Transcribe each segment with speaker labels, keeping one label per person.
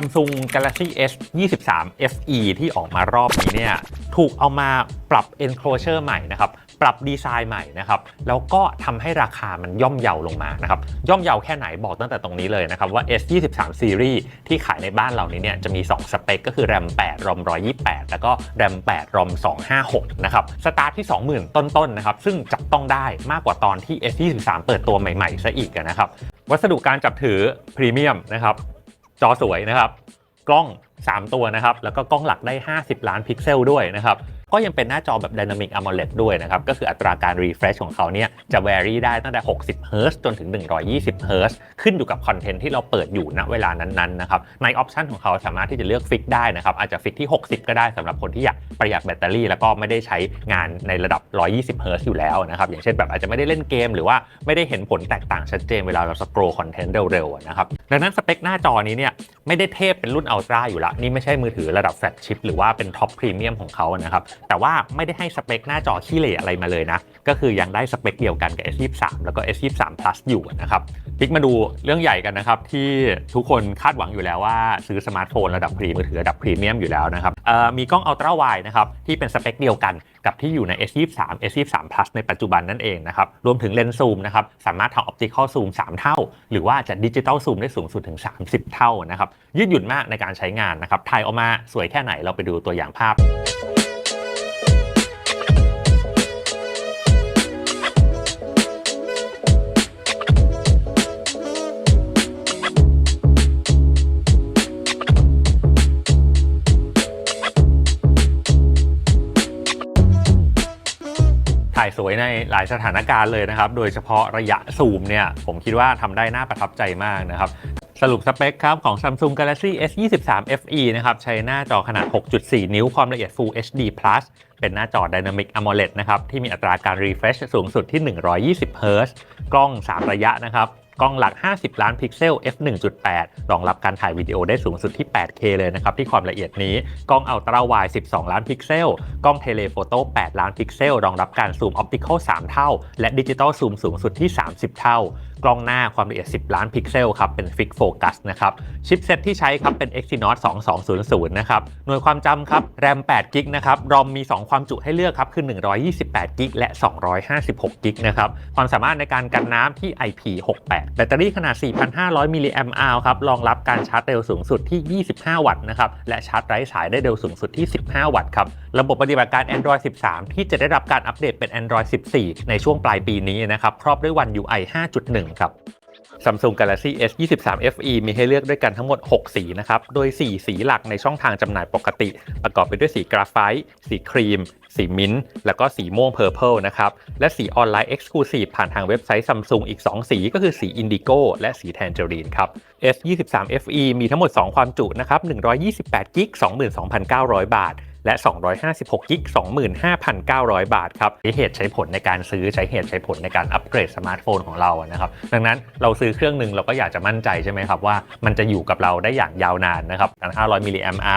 Speaker 1: Samsung Galaxy S 23 FE ที่ออกมารอบนี้เนี่ยถูกเอามาปรับ enclosure ใหม่นะครับปรับดีไซน์ใหม่นะครับแล้วก็ทำให้ราคามันย่อมเยาลงมานะครับย่อมเยาแค่ไหนบอกตั้งแต่ตรงนี้เลยนะครับว่า S 23 Series ที่ขายในบ้านเรานี้เนี่ยจะมี 2 สเปคก็คือ RAM 8 ROM 128 แล้วก็ RAM 8 ROM 256นะครับสตาร์ทที่ 20,000 ต้นๆนะครับซึ่งจับต้องได้มากกว่าตอนที่ S 23เปิดตัวใหม่ๆซะอีกนะครับวัสดุการจับถือพรีเมียมนะครับ จอสวยนะครับ กล้อง 3 ตัวนะครับ แล้วก็กล้องหลักได้ 50 ล้านพิกเซลด้วยนะครับ ก็ยังเป็นหน้าจอแบบ Dynamic AMOLED ด้วยนะครับ ก็คืออัตราการ refresh ของเขาเนี่ยจะ vary ได้ตั้งแต่ 60 Hz จนถึง 120 Hz ขึ้นอยู่กับคอนเทนต์ที่เราเปิดอยู่ณเวลานั้นๆนะครับในออปชันของเขาสามารถที่จะเลือกฟิกได้นะครับ อาจจะฟิกที่ 60 ก็ได้สำหรับคนที่อยากประหยัดแบตเตอรี่ แล้วก็ไม่ได้ใช้งานในระดับ 120 Hz อยู่แล้วนะครับ อย่างเช่นแบบอาจจะไม่ได้เล่นเกม หรือว่าไม่ได้เห็นผลแตกต่างชัดเจนเวลาเราสครอคอนเทนต์เร็วๆนะครับดังนั้นสเปคหน้าจอนี้เนี่ยไม่ได้เทพเป็นรุ่นอัลตร้าอยู่ละนี่ไม่ใช่มือถือระดับแฟลกชิพหรือว่าเป็นท็อปพรีเมียมของเขานะครับแต่ว่าไม่ได้ให้สเปคหน้าจอขี้เหร่อะไรมาเลยนะ ก็คือยังได้สเปคเดียวกันกับ S23 แล้วก็ S23 Plus อยู่นะครับพลิกมาดูเรื่องใหญ่กันนะครับ ที่ทุกคนคาดหวังอยู่แล้วว่าซื้อสมาร์ทโฟนระดับพรีมือถือระดับพรีเมียมอยู่แล้วนะครับมีกล้องอัลตร้าไวนะครับที่เป็นสเปคเดียวกันกับที่อยู่ใน S23 S23 Plus ในปัจจุบันนั่นเองนะครับ รวมถึงเลนส์ซูมนะครับ สามารถทำออปติคอลซูม 3 เท่า หรือว่าจะดิจิตอลซูมได้สูงสุดถึง 30 เท่านะครับ ยืดหยุ่นมากในการใช้งานนะครับ ถ่ายออกมาสวยแค่ไหนเราไปดูตัวอย่างภาพ ถ่ายสวยในหลายสถานการณ์เลยนะครับ โดยเฉพาะระยะซูมเนี่ย ผมคิดว่าทำได้น่าประทับใจมากนะครับ สรุปสเปคครับของ Samsung Galaxy S 23 FE นะครับ ใช้หน้าจอขนาด 6.4 นิ้วความละเอียด Full HD Plus เป็นหน้าจอ Dynamic AMOLED นะครับ ที่มีอัตราการ refresh สูงสุดที่ 120 Hz กล้อง 3 ระยะนะครับ กล้องหลัก 50 ล้านพิกเซล f 1.8 รองรับการถ่ายวิดีโอได้สูงสุดที่ 8K เลยนะครับที่ความละเอียดนี้ กล้องอัลตร้าไวด์12 ล้านพิกเซล กล้องเทเลโฟโต้ 8 ล้านพิกเซล รองรับการซูมออปติคอล3เท่า และดิจิตอลซูมสูงสุดที่ 30 เท่า กล้องหน้าความละเอียด 10 ล้านพิกเซลครับเป็นฟิกโฟกัสนะครับชิปเซตที่ใช้ครับเป็น Exynos 2200นะครับหน่วยความจำครับ RAM 8 g b นะครับ ROM มี 2 ความจุให้เลือกครับคือ 128 g b และ 256 g b นะครับความสามารถในการกันน้ำที่ IP68 แบตเตอรี่ขนาด 4,500มิลลิแอมป์ครับรองรับการชาร์จเร็วสูงสุดที่ 25 วัตต์นะครับและชาร์จไร้สายได้เร็วสูงสุดที่ 15 วัตต์ครับระบบปฏิบัติการ Android 13 ที่จะได้รับการอัปเดตเป็น Android 14 ในช่วงปลายปีนี้นะครับครอบด้วย One UI 5.1ครับ Samsung Galaxy S 23 FE มีให้เลือกด้วยกันทั้งหมด 6 สีนะครับ โดย 4 สีหลักในช่องทางจำหน่ายปกติ ประกอบไปด้วยสีกราไฟต์สีครีม สีมิ้นท์แล้วก็สีม่วงเพอร์เพลนะครับ และสีออนไลน์ Exclusive ผ่านทางเว็บไซต์ Samsung อีก 2 สีก็คือสี Indigo และสี Tangerine ครับ S 23 FE มีทั้งหมด 2 ความจุนะครับ128 g b 22,900 บาท และ 256กิก25,900 บาทครับใช้เหตุใช้ผลในการซื้อใช้เหตุใช้ผลในการอัปเกรดสมาร์ทโฟนของเรานะครับ ดังนั้นเราซื้อเครื่องหนึ่งเราก็อยากจะมั่นใจใช่ไหมครับว่ามันจะอยู่กับเราได้อย่างยาวนานนะครับ500มิลลิแอมป์อ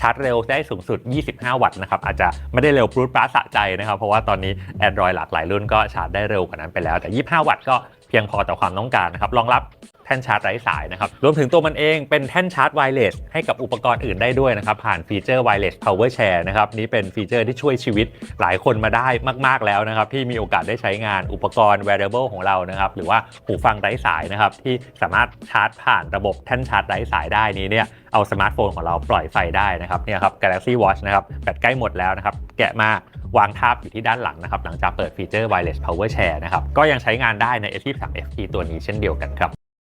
Speaker 1: ชาร์จเร็วได้สูงสุด 25 วัตต์นะครับอาจจะไม่ได้เร็วปรุดปราสะใจนะครับ เพราะว่าตอนนี้ Android หลากหลายรุ่นก็ชาร์จได้เร็วกว่านั้นไปแล้วแต่ 25 วัตต์ก็เพียงพอต่อความต้องการนะครับรองรับ ท่นชาร์จไร้สายนะครับ รวมถึงตัวมันเองเป็นแท่นชาร์จไวเลสให้กับอุปกรณ์อื่นได้ด้วยนะครับ ผ่านฟีเจอร์ Wireless Power Share นะครับ นี่เป็นฟีเจอร์ที่ช่วยชีวิตหลายคนมาได้มาก ๆ แล้วนะครับ ที่มีโอกาสได้ใช้งานอุปกรณ์ wearable ของเรานะครับ หรือว่าหูฟังไร้สายนะครับ ที่สามารถชาร์จผ่านระบบแท่นชาร์จไร้สายได้นี้เนี่ยเอาสมาร์ทโฟนของเราปล่อยไฟได้นะครับเนี่ยครับ Galaxy Watch นะครับแบตใกล้หมดแล้วนะครับแกะมาวางทาบอยู่ที่ด้านหลังนะครับ หลังจากเปิดฟีเจอร์ Wireless Power Share นะครับ ก็ยังใช้งานได้ใน S23 FE ตัวนี้เช่นเดียวกันครับ